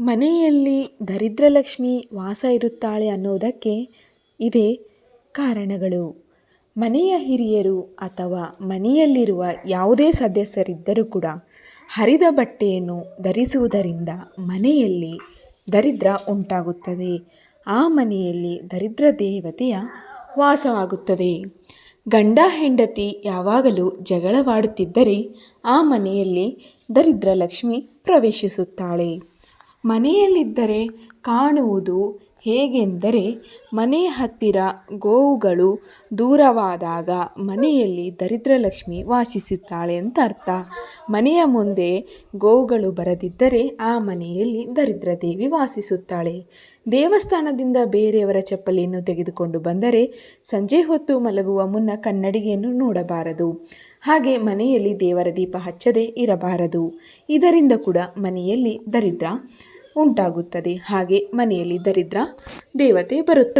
ಮನೆಯಲ್ಲಿ ದರಿದ್ರಲಕ್ಷ್ಮಿ ವಾಸ ಇರುತ್ತಾಳೆ ಅನ್ನೋದಕ್ಕೆ ಇದೇ ಕಾರಣಗಳು. ಮನೆಯ ಹಿರಿಯರು ಅಥವಾ ಮನೆಯಲ್ಲಿರುವ ಯಾವುದೇ ಸದಸ್ಯರಿದ್ದರೂ ಕೂಡ ಹರಿದ ಬಟ್ಟೆಯನ್ನು ಧರಿಸುವುದರಿಂದ ಮನೆಯಲ್ಲಿ ದರಿದ್ರ ಉಂಟಾಗುತ್ತದೆ. ಆ ಮನೆಯಲ್ಲಿ ದರಿದ್ರ ದೇವತೆಯ ವಾಸವಾಗುತ್ತದೆ. ಗಂಡ ಹೆಂಡತಿ ಯಾವಾಗಲೂ ಜಗಳವಾಡುತ್ತಿದ್ದರೆ ಆ ಮನೆಯಲ್ಲಿ ದರಿದ್ರ ಲಕ್ಷ್ಮಿ ಪ್ರವೇಶಿಸುತ್ತಾಳೆ. ಮನೆಯಲ್ಲಿದ್ದರೆ ಕಾಣುವುದು ಹೇಗೆಂದರೆ ಮನೆ ಹತ್ತಿರ ಗೋವುಗಳು ದೂರವಾದಾಗ ಮನೆಯಲ್ಲಿ ದರಿದ್ರಲಕ್ಷ್ಮಿ ವಾಸಿಸುತ್ತಾಳೆ ಅಂತ ಅರ್ಥ. ಮನೆಯ ಮುಂದೆ ಗೋವುಗಳು ಬರದಿದ್ದರೆ ಆ ಮನೆಯಲ್ಲಿ ದರಿದ್ರ ದೇವಿ ವಾಸಿಸುತ್ತಾಳೆ. ದೇವಸ್ಥಾನದಿಂದ ಬೇರೆಯವರ ಚಪ್ಪಲಿಯನ್ನು ತೆಗೆದುಕೊಂಡು ಬಂದರೆ ಸಂಜೆ ಹೊತ್ತು ಮಲಗುವ ಮುನ್ನ ಕನ್ನಡಿಗೆಯನ್ನು ನೋಡಬಾರದು. ಹಾಗೆ ಮನೆಯಲ್ಲಿ ದೇವರ ದೀಪ ಹಚ್ಚದೇ ಇರಬಾರದು. ಇದರಿಂದ ಕೂಡ ಮನೆಯಲ್ಲಿ ದರಿದ್ರ ಉಂಟಾಗುತ್ತದೆ. ಹಾಗೆ ಮನೆಯಲ್ಲಿ ದರಿದ್ರ ದೇವತೆ ಬರುತ್ತ